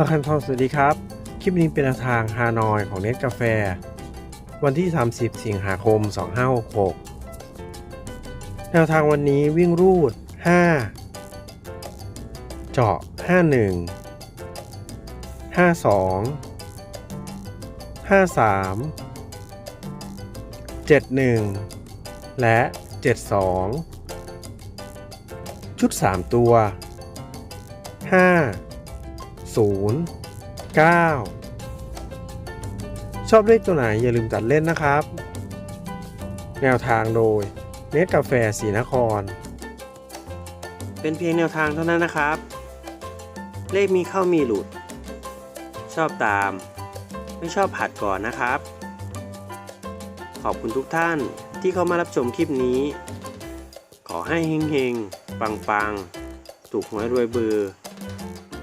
ละคันทองสวัสดีครับ คลิปนี้เป็นแนวทางฮานอยของเน็ตกาแฟ วันที่ 30 สิงหาคม 2566 แนวทางวันนี้วิ่งรูด 5 เจาะ 51 52 53 71 และ 72 ชุด 3 ตัว 5 0 9 ชอบเลขตัวไหนอย่าลืมตัดเล่นนะครับ แนวทางโดยเนตกาแฟสีนคร เป็นเพียงแนวทางเท่านั้นนะครับ เลขมีเข้ามีหลุด ชอบตาม ไม่ชอบผัดก่อนนะครับ ขอบคุณทุกท่านที่เข้ามารับชมคลิปนี้ ขอให้เฮงๆ ปังๆ ถูกหวยรวยเบอร์